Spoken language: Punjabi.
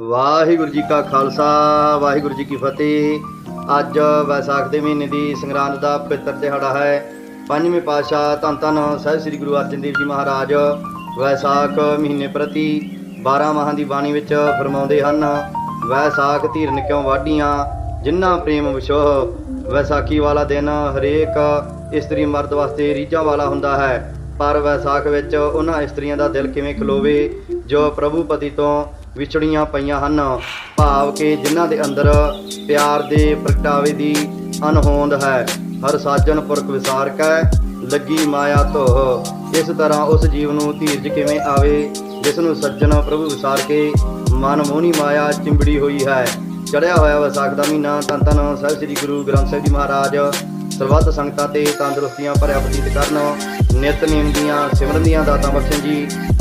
ਵਾਹਿਗੁਰੂ ਜੀ ਕਾ ਖਾਲਸਾ, ਵਾਹਿਗੁਰੂ ਜੀ ਕੀ ਫਤਿਹ। ਅੱਜ ਵੈਸਾਖ ਦੇ ਮਹੀਨੇ ਦੀ ਸੰਗਰਾਂਦ ਦਾ ਪਵਿੱਤਰ ਦਿਹਾੜਾ ਹੈ। ਪੰਜਵੇਂ ਪਾਤਸ਼ਾਹ ਧੰਨ ਧੰਨ ਸਾਹਿਬ ਸ੍ਰੀ ਗੁਰੂ ਅਰਜਨ ਦੇਵ ਜੀ ਮਹਾਰਾਜ ਵੈਸਾਖ ਮਹੀਨੇ ਪ੍ਰਤੀ 12 ਮਾਹਾਂ ਦੀ ਬਾਣੀ ਵਿੱਚ ਫਰਮਾਉਂਦੇ ਹਨ, ਵੈਸਾਖ ਧੀਰਨ ਕਿਉਂ ਵਾਢੀਆਂ? ਜਿਨ੍ਹਾਂ ਪ੍ਰੇਮ ਵਿਸ਼ੋਹ ਵੈਸਾਖੀ ਵਾਲਾ ਦਿਨ ਹਰੇਕ ਇਸਤਰੀ ਮਰਦ ਵਾਸਤੇ ਰੀਝਾਂ ਵਾਲਾ ਹੁੰਦਾ ਹੈ। ਪਰ ਵੈਸਾਖ ਵਿੱਚ ਉਹਨਾਂ ਇਸਤਰੀਆਂ ਦਾ ਦਿਲ ਕਿਵੇਂ ਖਲੋਵੇ, ਜੋ ਪ੍ਰਭੂ ਪਤੀ ਤੋਂ ਵਿਛੜੀਆਂ ਪਈਆਂ ਹਨ। ਭਾਵ ਕਿ ਜਿਨ੍ਹਾਂ ਦੇ ਅੰਦਰ ਪਿਆਰ ਦੇ ਪ੍ਰਗਟਾਵੇ ਦੀ ਅਨਹੋਂਦ ਹੈ। ਹਰ ਸਾਜਨ ਪੁਰਖ ਵਿਸਾਰਕੈ ਲੱਗੀ ਮਾਇਆ ਧੋਹ। ਇਸ ਤਰ੍ਹਾਂ ਉਸ ਜੀਵ ਨੂੰ ਧੀਰਜ ਕਿਵੇਂ ਆਵੇ, ਜਿਸ ਨੂੰ ਸੱਜਣ ਪ੍ਰਭੂ ਵਿਸਾਰ ਕੇ ਮਨ ਮੋਹਣੀ ਮਾਇਆ ਚਿੰਬੜੀ ਹੋਈ ਹੈ। ਚੜਿਆ ਹੋਇਆ ਵਿਸਾਖ ਦਾ ਮਹੀਨਾ ਤਨ ਤਨ ਸਾਹਿਬ ਸ੍ਰੀ ਗੁਰੂ ਗ੍ਰੰਥ ਸਾਹਿਬ ਜੀ ਮਹਾਰਾਜ ਸਰਬੱਤ ਸੰਗਤਾਂ ਤੇ ਤੰਦਰੁਸਤੀਆਂ ਭਰਿਆ ਬਤੀਤ ਕਰਨ, ਨਿਤ ਨੇਮ ਦੀਆਂ ਸਿਮਰਨ ਦੀਆਂ ਦਾਤਾਂ ਬਖਸ਼ਣ ਜੀ